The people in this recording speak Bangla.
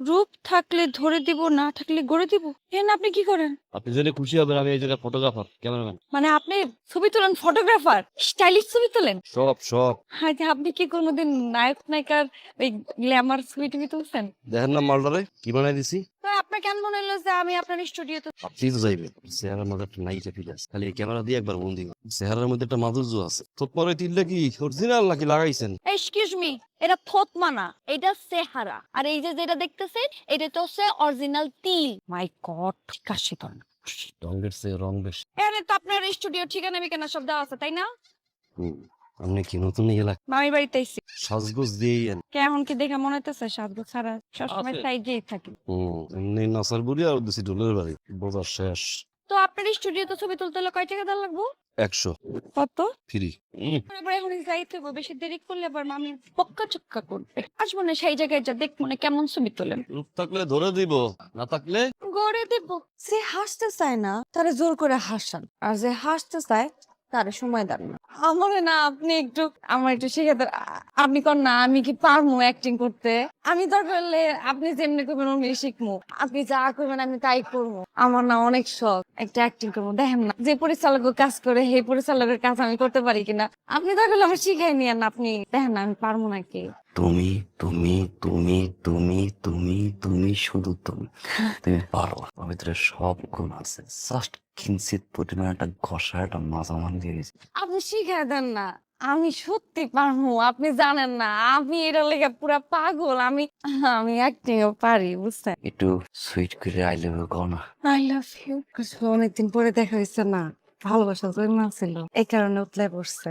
রূপ থাকলে ধরে দিব না থাকলে গড়ে দিব? এন আপনি কি করেন? আপনি জেনে খুশি হবেন আমি এই জায়গায় ফটোগ্রাফার ক্যামেরাম্যান মানে আপনি ছবি তোলেন ফটোগ্রাফার স্টাইলিশ ছবি তোলেন? সব সব। হ্যাঁ যে আপনি কি কোনোদিন নায়ক নায়িকার ওই গ্ল্যামার ছবি টবি তুলছেন? দেখেন না মালদারে কি বানাই দিছি? কেন মনে হলো যে আমি আপনার স্টুডিওতে চেহারার মধ্যে একটা নাইটে ফিল আছে খালি ক্যামেরা দিয়ে একবার বন্দি। চেহারার মধ্যে একটা মাধুর্য আছে। তিনটা কি অরিজিনাল নাকি লাগাইছেন? এক্সকিউজ মি এটা থতমা না এটা সেহারা আর এই যে যেটা দেখতেছেন এটা তো হচ্ছে অরিজিনাল তিল। মাই গড কাশি তো না। রঙের সে রং বেশ। এখানে তো আপনার স্টুডিও ঠিকানা বিকানা সব দেওয়া আছে তাই না? হুম, আপনি কি নতুন এলাকা? মামির বাড়িতে এসেছি সাজগোজ দিয়েই কেমন কি দেখে মনে হইতেছে সাজগো ছাড়া সবসময়। সাইজেই থাকি। হুম এমনি নাসার বুড়ি আর দিছি ডোলের বাড়ি শেষ। তো আপনার স্টুডিওতে ছবি তুলতে হলে কয় টাকা দেওয়া লাগবো? একশো। কত? ফ্রি। আবার এখন যাইতে হবে বেশি দেরি করলে আবার মামি পক্কা চক্কা করবে। আসব না সেই জায়গায় যা দেখ মনে কেমন ছবি তোলেন। রূপ থাকলে ধরে দিব না থাকলে? গড়ে দেব। যে হাসতে চায় না তারে জোর করে হাসান। আর যে হাসতে চায় তারে সময় দেন না। আমার না, আপনি একটু, আমার একটু শেখাতে আপনি কর না, আমি কি পারব অ্যাক্টিং করতে? আমি তো করলে আপনি যেমনি করবেন, অমনি শিখব আপনি যা করবেন, আমি তাই করব আমার না অনেক শখ একটা অ্যাক্টিং করব। দেখেন না, যে পরিচালক কাজ করে, সেই পরিচালকের কাজ আমি করতে পারি কিনা? আপনি তো করলে আমার শিখাই নিয়ে আপনি দেখেন না, আমি পারব নাকি? তুমি তুমি তুমি তুমি তুমি তুমি শুধু তুমি। তুমি পারো। ওর ভিতরে সব গুণ আছে। জাস্ট কিঞ্চিত পরিমাণ একটা ঘষা একটা মাঝামান দিয়ে গেছে আপনি শিখাই দেন না। আমি সত্যি পারব আপনি জানেন না। আমি এটা লেগে পুরা পাগল। আমি আমি অ্যাক্টিং পারি বুঝছেন? একটু সুইট করে আই লাভ ইউ কও না। আই লাভ ইউ কিছু অনেকদিন পরে দেখা হয়েছে না। ভালোবাসা জন্ম ছিল। এই কারণে উতলে পড়ছে।